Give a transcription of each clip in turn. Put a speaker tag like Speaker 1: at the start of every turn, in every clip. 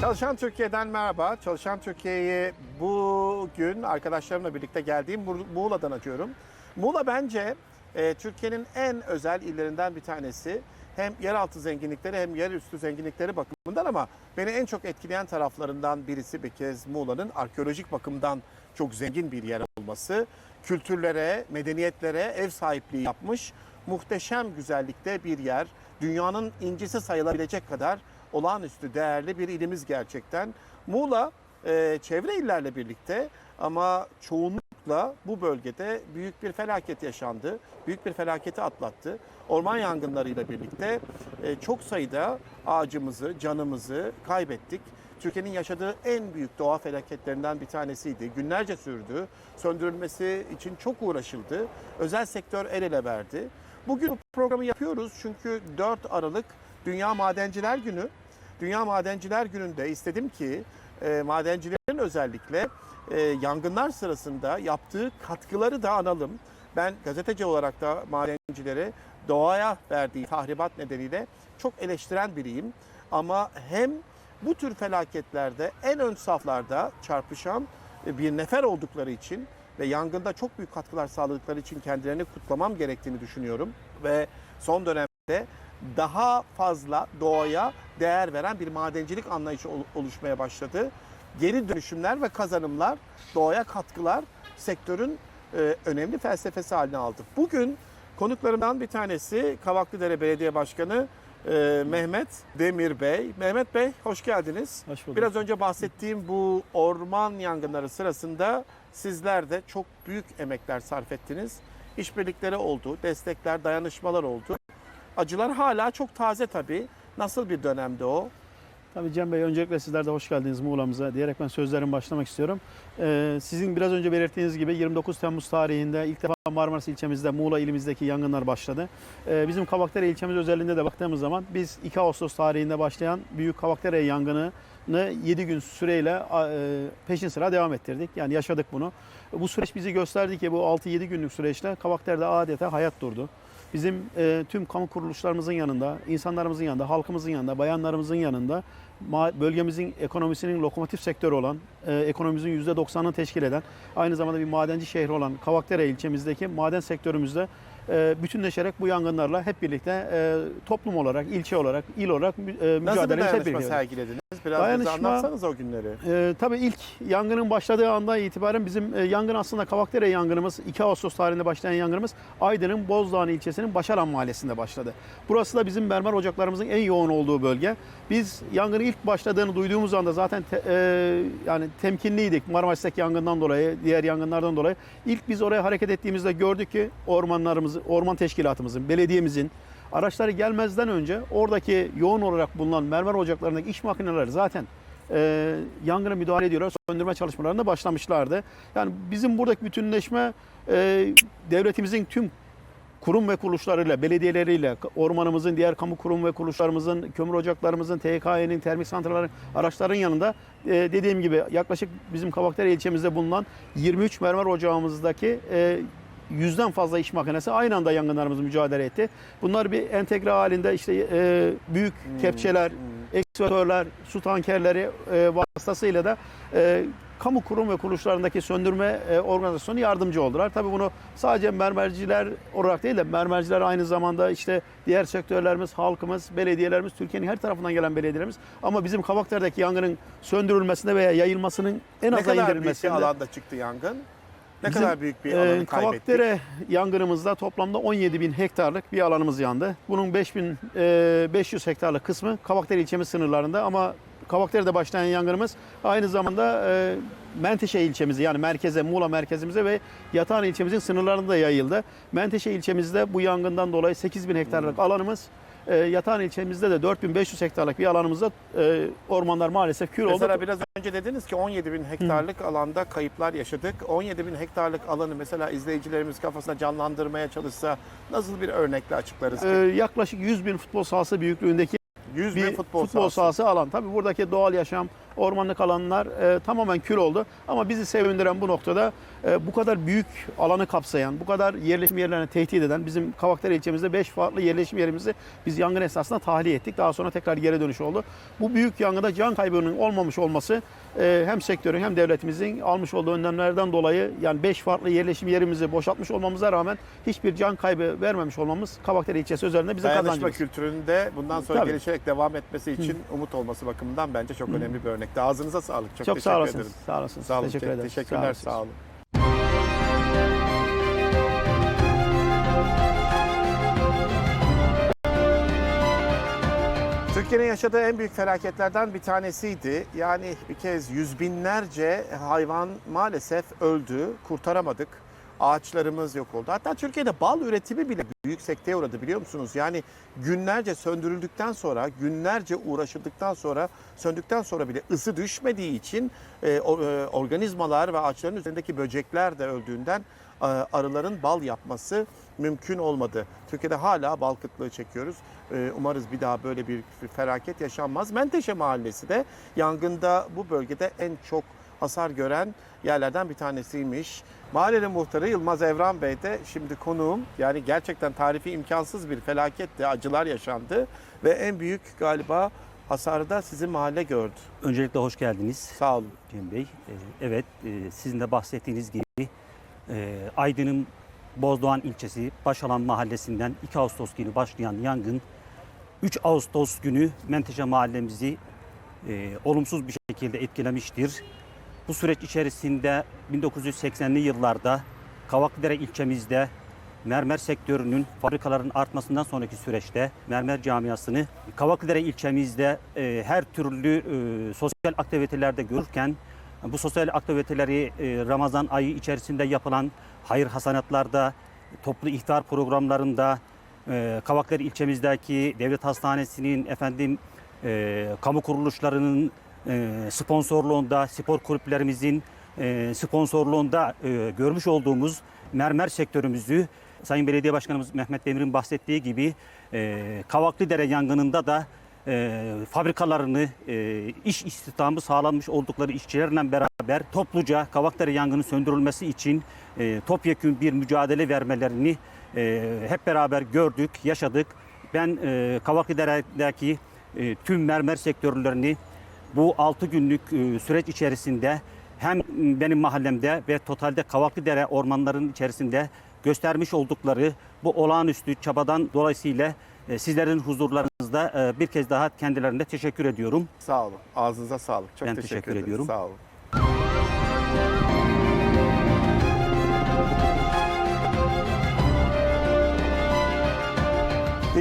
Speaker 1: Çalışan Türkiye'den merhaba. Çalışan Türkiye'yi bugün arkadaşlarımla birlikte geldiğim Mu- Muğla'dan açıyorum. Muğla bence e, Türkiye'nin en özel illerinden bir tanesi. Hem yeraltı zenginlikleri hem yerüstü zenginlikleri bakımından ama beni en çok etkileyen taraflarından birisi bir kez Muğla'nın arkeolojik bakımdan çok zengin bir yer olması. Kültürlere, medeniyetlere ev sahipliği yapmış muhteşem güzellikte bir yer. Dünyanın incisi sayılabilecek kadar olağanüstü değerli bir ilimiz gerçekten. Muğla e, çevre illerle birlikte ama çoğunlukla bu bölgede büyük bir felaket yaşandı. Büyük bir felaketi atlattı. Orman yangınlarıyla birlikte e, çok sayıda ağacımızı, canımızı kaybettik. Türkiye'nin yaşadığı en büyük doğa felaketlerinden bir tanesiydi. Günlerce sürdü. Söndürülmesi için çok uğraşıldı. Özel sektör el ele verdi. Bugün bu programı yapıyoruz çünkü 4 Aralık Dünya Madenciler Günü. Dünya Madenciler Günü'nde istedim ki e, madencilerin özellikle e, yangınlar sırasında yaptığı katkıları da analım. Ben gazeteci olarak da madencilere doğaya verdiği tahribat nedeniyle çok eleştiren biriyim. Ama hem bu tür felaketlerde en ön saflarda çarpışan e, bir nefer oldukları için ve yangında çok büyük katkılar sağladıkları için kendilerini kutlamam gerektiğini düşünüyorum. Ve son dönemde daha fazla doğaya değer veren bir madencilik anlayışı ol- oluşmaya başladı. Geri dönüşümler ve kazanımlar, doğaya katkılar sektörün e, önemli felsefesi haline aldı. Bugün konuklarımdan bir tanesi Kavaklıdere Belediye Başkanı e, Mehmet Demir Bey. Mehmet Bey hoş geldiniz.
Speaker 2: Hoş bulduk.
Speaker 1: Biraz önce bahsettiğim bu orman yangınları sırasında sizler de çok büyük emekler sarf ettiniz. İşbirlikleri oldu, destekler, dayanışmalar oldu. Acılar hala çok taze tabii. Nasıl bir dönemdi o?
Speaker 2: Tabii Cem Bey öncelikle sizler de hoş geldiniz Muğla'mıza diyerek ben sözlerime başlamak istiyorum. Ee, sizin biraz önce belirttiğiniz gibi 29 Temmuz tarihinde ilk defa Marmaris ilçemizde Muğla ilimizdeki yangınlar başladı. Ee, bizim Kavakdere ilçemiz özelliğinde de baktığımız zaman biz 2 Ağustos tarihinde başlayan Büyük Kavakdere yangını 7 gün süreyle e, peşin sıra devam ettirdik. Yani yaşadık bunu. Bu süreç bizi gösterdi ki bu 6-7 günlük süreçte Kavakdere'de adeta hayat durdu. Bizim e, tüm kamu kuruluşlarımızın yanında, insanlarımızın yanında, halkımızın yanında, bayanlarımızın yanında bölgemizin ekonomisinin lokomotif sektörü olan, e, ekonomimizin %90'ını teşkil eden, aynı zamanda bir madenci şehri olan Kavakdere ilçemizdeki maden sektörümüzde e, bütünleşerek bu yangınlarla hep birlikte e, toplum olarak, ilçe olarak, il olarak e,
Speaker 1: Nasıl bir
Speaker 2: mücadelemizi hep
Speaker 1: dayanışma
Speaker 2: birlikte.
Speaker 1: sergilediniz? Biraz bize
Speaker 2: Dayanışma-
Speaker 1: anlatsanız o günleri.
Speaker 2: Ee, tabii ilk yangının başladığı andan itibaren bizim e, yangın aslında Kavakdere yangınımız 2 Ağustos tarihinde başlayan yangınımız Aydın'ın Bozdağ ilçesinin Başaran mahallesinde başladı. Burası da bizim mermer ocaklarımızın en yoğun olduğu bölge. Biz yangının ilk başladığını duyduğumuz anda zaten te- e, yani temkinliydik Marmaris'teki yangından dolayı, diğer yangınlardan dolayı. İlk biz oraya hareket ettiğimizde gördük ki ormanlarımız, orman teşkilatımızın, belediyemizin araçları gelmezden önce oradaki yoğun olarak bulunan mermer ocaklarındaki iş makineleri zaten e, yangına müdahale ediyorlar. Söndürme çalışmalarına başlamışlardı. Yani bizim buradaki bütünleşme e, devletimizin tüm kurum ve kuruluşlarıyla, belediyeleriyle, ormanımızın, diğer kamu kurum ve kuruluşlarımızın, kömür ocaklarımızın, TKE'nin, termik santrallerin, araçların yanında e, dediğim gibi yaklaşık bizim Kavakdere ilçemizde bulunan 23 mermer ocağımızdaki e, yüzden fazla iş makinesi aynı anda yangınlarımızı mücadele etti. Bunlar bir entegre halinde işte e, büyük kepçeler, ekskavatörler, su tankerleri e, vasıtasıyla da e, kamu kurum ve kuruluşlarındaki söndürme e, organizasyonu yardımcı oldular. Tabii bunu sadece mermerciler olarak değil de mermerciler aynı zamanda işte diğer sektörlerimiz, halkımız, belediyelerimiz, Türkiye'nin her tarafından gelen belediyelerimiz ama bizim Kavaklar'daki yangının söndürülmesinde veya yayılmasının en
Speaker 1: Ne
Speaker 2: aza
Speaker 1: kadar büyük bir
Speaker 2: indirilmesinde
Speaker 1: alanda çıktı yangın? Ne
Speaker 2: Bizim,
Speaker 1: kadar büyük bir
Speaker 2: e,
Speaker 1: alanı kaybettik?
Speaker 2: Kavakdere yangınımızda toplamda 17 bin hektarlık bir alanımız yandı. Bunun 5500 hektarlık kısmı Kavakdere ilçemiz sınırlarında ama Kavakdere'de başlayan yangınımız aynı zamanda e, Menteşe ilçemizi yani merkeze, Muğla merkezimize ve Yatağan ilçemizin sınırlarında da yayıldı. Menteşe ilçemizde bu yangından dolayı 8 bin
Speaker 1: Hmm.
Speaker 2: hektarlık alanımız, e, Yatağan ilçemizde de 4500 hektarlık bir alanımızda e, ormanlar maalesef kül oldu.
Speaker 1: Mesela biraz önce dediniz ki 17 bin hektarlık alanda kayıplar yaşadık. 17 bin hektarlık alanı mesela izleyicilerimiz kafasında canlandırmaya çalışsa nasıl bir örnekle açıklarız ki?
Speaker 2: E, yaklaşık 100 bin futbol sahası büyüklüğündeki
Speaker 1: 100
Speaker 2: bir
Speaker 1: bin futbol,
Speaker 2: futbol,
Speaker 1: sahası.
Speaker 2: sahası alan. Tabii buradaki doğal yaşam, ormanlık alanlar e, tamamen kül oldu. Ama bizi sevindiren bu noktada e, bu kadar büyük alanı kapsayan, bu kadar yerleşim yerlerini tehdit eden bizim Kavakdere ilçemizde 5 farklı yerleşim yerimizi biz yangın esnasında tahliye ettik. Daha sonra tekrar geri dönüş oldu. Bu büyük yangında can kaybının olmamış olması e, hem sektörün hem devletimizin almış olduğu önlemlerden dolayı yani 5 farklı yerleşim yerimizi boşaltmış olmamıza rağmen hiçbir can kaybı vermemiş olmamız Kavakdere ilçesi bizim
Speaker 1: Dayanışma
Speaker 2: kazancımız.
Speaker 1: kültüründe bundan sonra
Speaker 2: Tabii.
Speaker 1: gelişerek devam etmesi için umut olması bakımından bence çok önemli bir örnekti. Ağzınıza sağlık. Çok,
Speaker 2: Çok
Speaker 1: teşekkür
Speaker 2: sağ olasınız.
Speaker 1: ederim.
Speaker 2: Sağ olasınız.
Speaker 1: Sağ olun.
Speaker 2: Teşekkür
Speaker 1: te-
Speaker 2: ederim.
Speaker 1: Teşekkürler.
Speaker 2: olasınız.
Speaker 1: Sağ olun. Türkiye'nin yaşadığı en büyük felaketlerden bir tanesiydi. Yani bir kez yüz binlerce hayvan maalesef öldü, kurtaramadık. Ağaçlarımız yok oldu. Hatta Türkiye'de bal üretimi bile büyük sekteye uğradı biliyor musunuz? Yani günlerce söndürüldükten sonra, günlerce uğraşıldıktan sonra, söndükten sonra bile ısı düşmediği için e, e, organizmalar ve ağaçların üzerindeki böcekler de öldüğünden e, arıların bal yapması mümkün olmadı. Türkiye'de hala bal kıtlığı çekiyoruz. E, umarız bir daha böyle bir felaket yaşanmaz. Menteşe Mahallesi de yangında bu bölgede en çok hasar gören yerlerden bir tanesiymiş. Mahallenin muhtarı Yılmaz Evran Bey de şimdi konuğum. Yani gerçekten tarifi imkansız bir felaketti, acılar yaşandı ve en büyük galiba hasarı da sizin mahalle gördü.
Speaker 3: Öncelikle hoş geldiniz
Speaker 1: Sağ olun.
Speaker 3: Cem Bey. Ee, Evet, e, sizin de bahsettiğiniz gibi e, Aydın'ın Bozdoğan ilçesi Başalan mahallesinden 2 Ağustos günü başlayan yangın 3 Ağustos günü Menteşe mahallemizi e, olumsuz bir şekilde etkilemiştir. Bu süreç içerisinde 1980'li yıllarda Kavaklıdere ilçemizde mermer sektörünün fabrikaların artmasından sonraki süreçte mermer camiasını Kavaklıdere ilçemizde e, her türlü e, sosyal aktivitelerde görürken bu sosyal aktiviteleri e, Ramazan ayı içerisinde yapılan hayır hasanatlarda, toplu ihtar programlarında, e, Kavaklıdere ilçemizdeki devlet hastanesinin efendim e, kamu kuruluşlarının sponsorluğunda, spor kulüplerimizin e, sponsorluğunda e, görmüş olduğumuz mermer sektörümüzü Sayın Belediye Başkanımız Mehmet Demir'in bahsettiği gibi e, Kavaklıdere yangınında da fabrikalarını, iş istihdamı sağlanmış oldukları işçilerle beraber topluca Kavaklıdere yangının söndürülmesi için e, topyekün bir mücadele vermelerini hep beraber gördük, yaşadık. Ben e, Kavaklıdere'deki tüm mermer sektörlerini bu 6 günlük e, süreç içerisinde hem benim mahallemde ve totalde Kavaklıdere ormanların içerisinde göstermiş oldukları bu olağanüstü çabadan dolayısıyla e, sizlerin huzurlarınızda e, bir kez daha kendilerine teşekkür ediyorum.
Speaker 1: Sağ olun. Ağzınıza sağlık. Çok
Speaker 3: Ben
Speaker 1: teşekkür,
Speaker 3: teşekkür ediyorum.
Speaker 1: Sağ olun.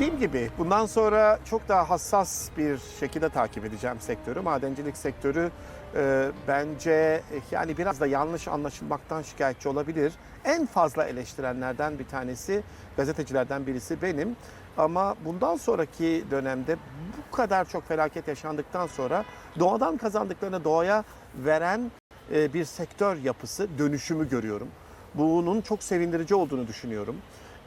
Speaker 1: Dediğim gibi bundan sonra çok daha hassas bir şekilde takip edeceğim sektörü. Madencilik sektörü e, bence e, yani biraz da yanlış anlaşılmaktan şikayetçi olabilir. En fazla eleştirenlerden bir tanesi gazetecilerden birisi benim. Ama bundan sonraki dönemde bu kadar çok felaket yaşandıktan sonra doğadan kazandıklarını doğaya veren e, bir sektör yapısı dönüşümü görüyorum. Bunun çok sevindirici olduğunu düşünüyorum.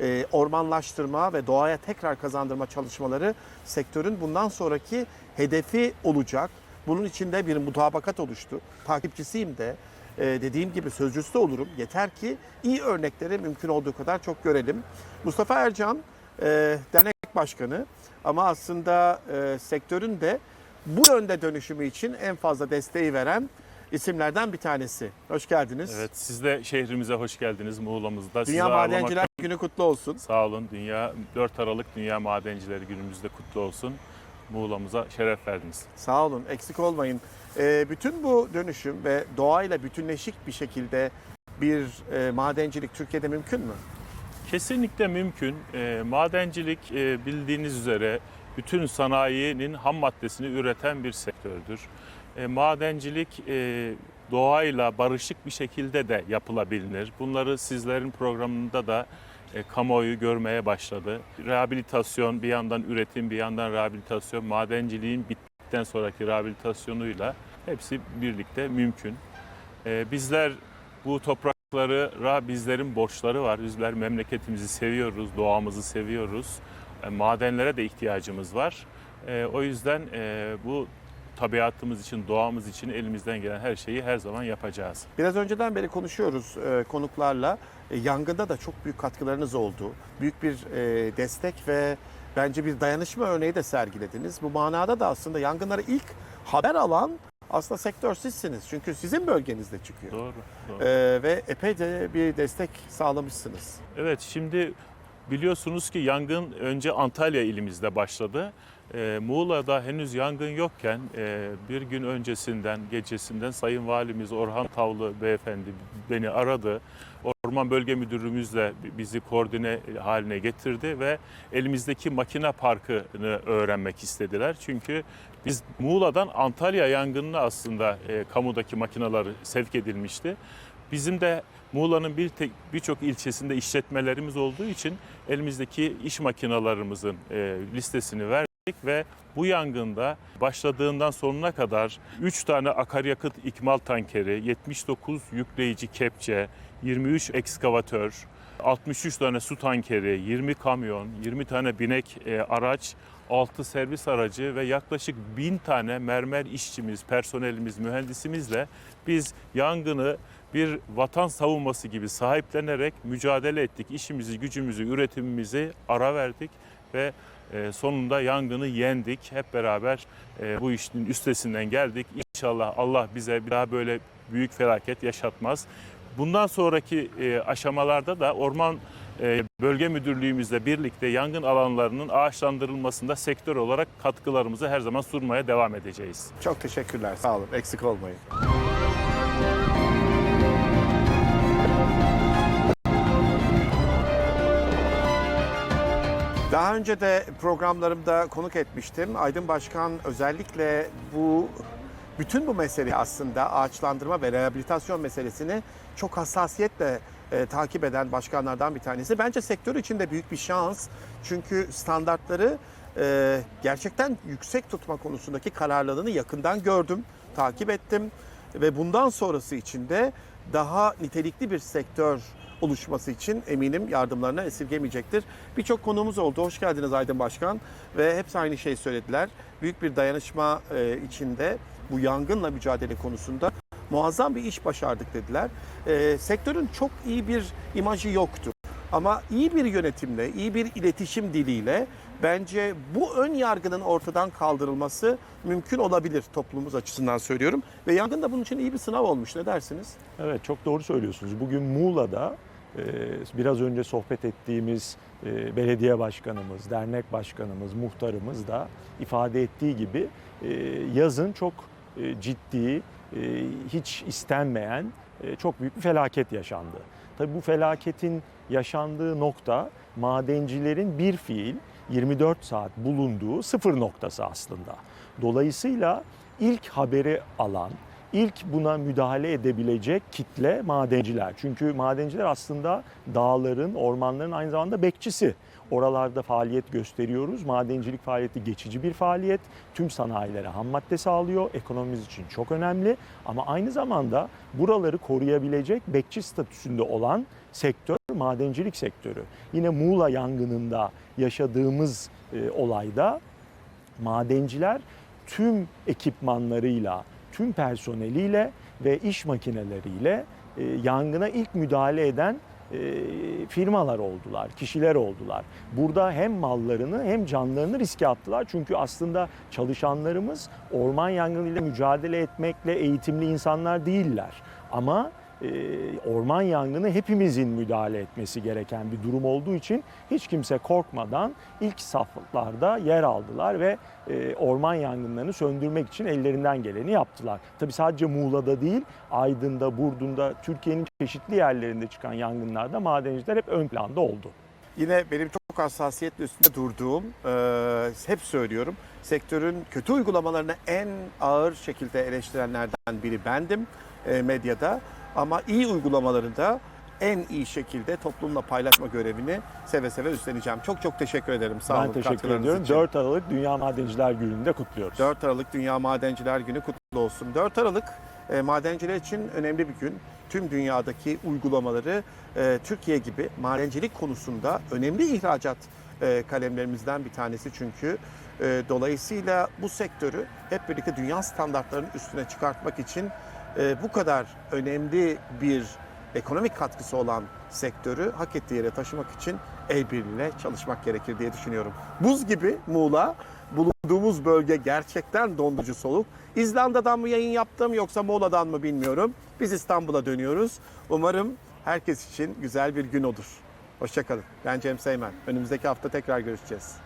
Speaker 1: E, Ormanlaştırma ve doğaya tekrar kazandırma çalışmaları sektörün bundan sonraki hedefi olacak. Bunun içinde bir mutabakat oluştu. Takipçisiyim de. E, dediğim gibi sözcüsü de olurum. Yeter ki iyi örnekleri mümkün olduğu kadar çok görelim. Mustafa Ercan e, dernek başkanı ama aslında e, sektörün de bu yönde dönüşümü için en fazla desteği veren isimlerden bir tanesi. Hoş geldiniz.
Speaker 4: Evet, siz de şehrimize hoş geldiniz Muğla'mızda.
Speaker 1: Dünya Madenciler Günü kutlu olsun.
Speaker 4: Sağ olun. Dünya 4 Aralık Dünya Madencileri Günümüzde kutlu olsun. Muğla'mıza şeref verdiniz.
Speaker 1: Sağ olun, eksik olmayın. E, bütün bu dönüşüm ve doğayla bütünleşik bir şekilde bir e, madencilik Türkiye'de mümkün mü?
Speaker 4: Kesinlikle mümkün. E, madencilik e, bildiğiniz üzere bütün sanayinin ham maddesini üreten bir sektördür. E, madencilik e, doğayla barışık bir şekilde de yapılabilir. Bunları sizlerin programında da e, kamuoyu görmeye başladı. Rehabilitasyon bir yandan üretim bir yandan rehabilitasyon madenciliğin bittikten sonraki rehabilitasyonuyla hepsi birlikte mümkün. E, bizler bu topraklara bizlerin borçları var. Bizler memleketimizi seviyoruz, doğamızı seviyoruz. E, madenlere de ihtiyacımız var. E, o yüzden e, bu tabiatımız için, doğamız için elimizden gelen her şeyi her zaman yapacağız.
Speaker 1: Biraz önceden beri konuşuyoruz e, konuklarla. E, yangında da çok büyük katkılarınız oldu. Büyük bir e, destek ve bence bir dayanışma örneği de sergilediniz. Bu manada da aslında yangınları ilk haber alan aslında sektör sizsiniz. Çünkü sizin bölgenizde çıkıyor.
Speaker 4: Doğru. doğru.
Speaker 1: E, ve epey de bir destek sağlamışsınız.
Speaker 4: Evet şimdi biliyorsunuz ki yangın önce Antalya ilimizde başladı. Ee, Muğla'da henüz yangın yokken e, bir gün öncesinden gecesinden Sayın Valimiz Orhan Tavlı beyefendi beni aradı. Orman Bölge Müdürümüzle bizi koordine haline getirdi ve elimizdeki makine parkını öğrenmek istediler. Çünkü biz Muğla'dan Antalya yangınına aslında e, kamudaki makineler sevk edilmişti. Bizim de Muğla'nın bir birçok ilçesinde işletmelerimiz olduğu için elimizdeki iş makinalarımızın e, listesini verdik ve bu yangında başladığından sonuna kadar 3 tane akaryakıt ikmal tankeri, 79 yükleyici kepçe, 23 ekskavatör, 63 tane su tankeri, 20 kamyon, 20 tane binek e, araç, 6 servis aracı ve yaklaşık 1000 tane mermer işçimiz, personelimiz, mühendisimizle biz yangını bir vatan savunması gibi sahiplenerek mücadele ettik. İşimizi, gücümüzü, üretimimizi ara verdik ve e, sonunda yangını yendik. Hep beraber e, bu işin üstesinden geldik. İnşallah Allah bize bir daha böyle büyük felaket yaşatmaz. Bundan sonraki e, aşamalarda da Orman Bölge Müdürlüğümüzle birlikte yangın alanlarının ağaçlandırılmasında sektör olarak katkılarımızı her zaman sunmaya devam edeceğiz.
Speaker 1: Çok teşekkürler. Sağ olun. Eksik olmayın. Daha önce de programlarımda konuk etmiştim. Aydın Başkan özellikle bu bütün bu mesele aslında ağaçlandırma ve rehabilitasyon meselesini çok hassasiyetle e, takip eden başkanlardan bir tanesi. Bence sektör için de büyük bir şans. Çünkü standartları e, gerçekten yüksek tutma konusundaki kararlılığını yakından gördüm, takip ettim ve bundan sonrası için de daha nitelikli bir sektör oluşması için eminim yardımlarına esirgemeyecektir. Birçok konuğumuz oldu. Hoş geldiniz Aydın Başkan ve hepsi aynı şeyi söylediler. Büyük bir dayanışma e, içinde bu yangınla mücadele konusunda muazzam bir iş başardık dediler. E, sektörün çok iyi bir imajı yoktu. Ama iyi bir yönetimle, iyi bir iletişim diliyle bence bu ön yargının ortadan kaldırılması mümkün olabilir toplumumuz açısından söylüyorum. Ve yangın da bunun için iyi bir sınav olmuş. Ne dersiniz?
Speaker 5: Evet çok doğru söylüyorsunuz. Bugün Muğla'da biraz önce sohbet ettiğimiz e, belediye başkanımız, dernek başkanımız, muhtarımız da ifade ettiği gibi e, yazın çok e, ciddi, hiç istenmeyen çok büyük bir felaket yaşandı. Tabii bu felaketin yaşandığı nokta madencilerin bir fiil 24 saat bulunduğu sıfır noktası aslında. Dolayısıyla ilk haberi alan, ilk buna müdahale edebilecek kitle madenciler. Çünkü madenciler aslında dağların, ormanların aynı zamanda bekçisi. Oralarda faaliyet gösteriyoruz. Madencilik faaliyeti geçici bir faaliyet. Tüm sanayilere ham madde sağlıyor. Ekonomimiz için çok önemli. Ama aynı zamanda buraları koruyabilecek bekçi statüsünde olan sektör madencilik sektörü. Yine Muğla yangınında yaşadığımız e, olayda madenciler tüm ekipmanlarıyla, tüm personeliyle ve iş makineleriyle e, yangına ilk müdahale eden e, firmalar oldular, kişiler oldular. Burada hem mallarını hem canlarını riske attılar. Çünkü aslında çalışanlarımız orman yangınıyla mücadele etmekle eğitimli insanlar değiller. Ama orman yangını hepimizin müdahale etmesi gereken bir durum olduğu için hiç kimse korkmadan ilk saflarda yer aldılar ve e, orman yangınlarını söndürmek için ellerinden geleni yaptılar. Tabii sadece Muğla'da değil, Aydın'da, Burdun'da, Türkiye'nin çeşitli yerlerinde çıkan yangınlarda madenciler hep ön planda oldu.
Speaker 1: Yine benim çok hassasiyetle üstünde durduğum, e, hep söylüyorum, sektörün kötü uygulamalarını en ağır şekilde eleştirenlerden biri bendim e, medyada. Ama iyi uygulamaları da en iyi şekilde toplumla paylaşma görevini seve seve üstleneceğim. Çok çok teşekkür ederim. Sağ
Speaker 5: ben
Speaker 1: olun
Speaker 5: teşekkür ediyorum.
Speaker 1: için.
Speaker 5: 4 Aralık Dünya Madenciler Günü'nde kutluyoruz.
Speaker 1: 4 Aralık Dünya Madenciler Günü kutlu olsun. 4 Aralık e, madenciler için önemli bir gün. Tüm dünyadaki uygulamaları e, Türkiye gibi madencilik konusunda önemli ihracat e, kalemlerimizden bir tanesi çünkü E, dolayısıyla bu sektörü hep birlikte dünya standartlarının üstüne çıkartmak için bu kadar önemli bir ekonomik katkısı olan sektörü hak ettiği yere taşımak için el birliğiyle çalışmak gerekir diye düşünüyorum. Buz gibi Muğla, bulunduğumuz bölge gerçekten dondurucu soğuk. İzlanda'dan mı yayın yaptım yoksa Muğla'dan mı bilmiyorum. Biz İstanbul'a dönüyoruz. Umarım herkes için güzel bir gün olur. Hoşçakalın. Ben Cem Seymen. Önümüzdeki hafta tekrar görüşeceğiz.